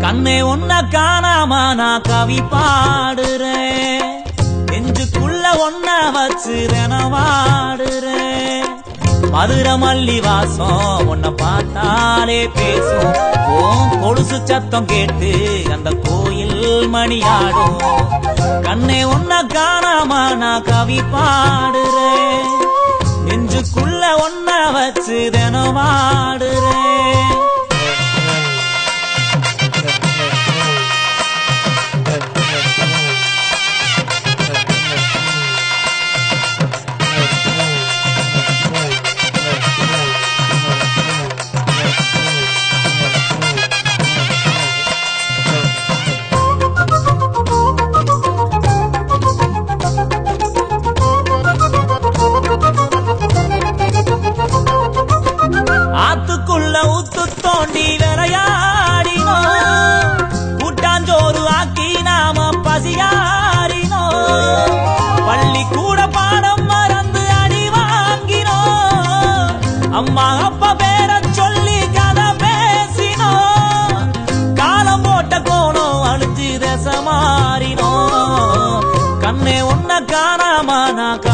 கண்ணே உன்ன காணாமா நான் கவி பாடுறேன். நெஞ்சுக்குள்ள ஒன்ன வச்சு வாடுறேன். மதுர மல்லி வாசம் உன்னை பார்த்தாலே பேசும். ஓம் கொலுசு சத்தம் கேட்டு அந்த கோயில் மணியாடும். கண்ணே உன்ன காணாமா நான் கவி பாடுறேன். நெஞ்சுக்குள்ள ஒன்ன வச்சு தினமாடுறேன்.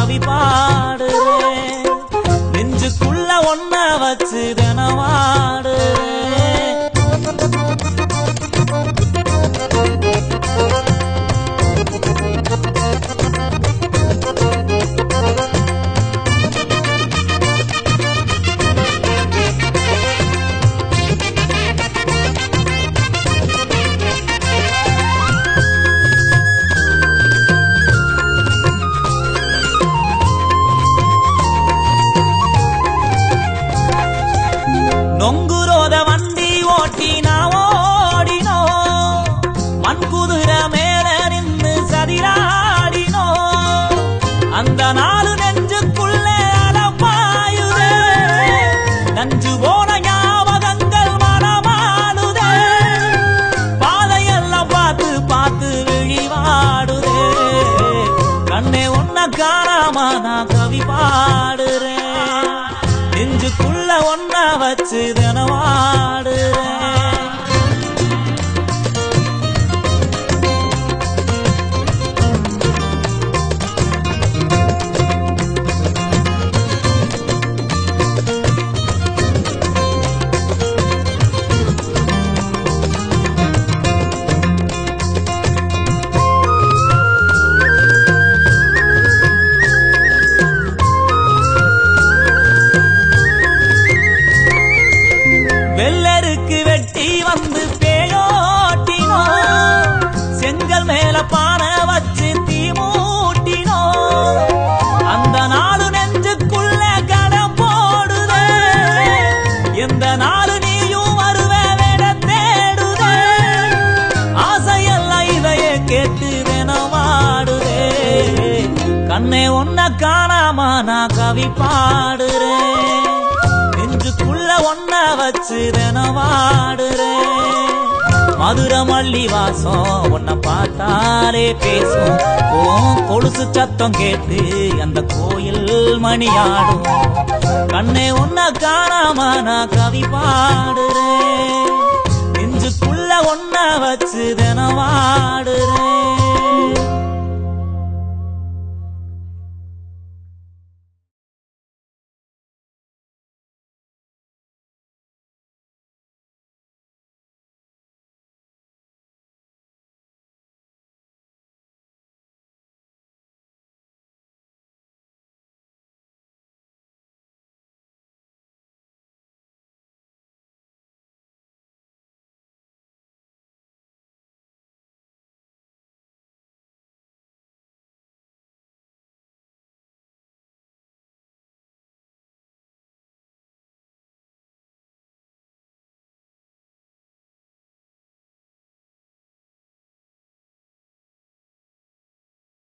நான் கவி பாடுறேன் நெஞ்சுக்குள்ள ஒன்ன வச்சு தினவாடு காணாம நான் கவி பாடுறேன். நெஞ்சுக்குள்ள ஒன்ன வச்சு தினவாடு. கண்ணே ஒன்ன காணாமா நான் கவி பாடுறேன். நெஞ்சுக்குள்ள ஒன்ன வச்சு தினவாடுறேன் மதுர மல்லி வாசம் உன்னை பார்த்தாலே பேசும். ஓ கொலுசு சத்தம் கேட்டு அந்த கோயில் மணியாடும். கண்ணே உன்ன காணாமா நான் கவி பாடுறேன். நெஞ்சுக்குள்ள ஒன்ன வச்சு தினவாடுறேன்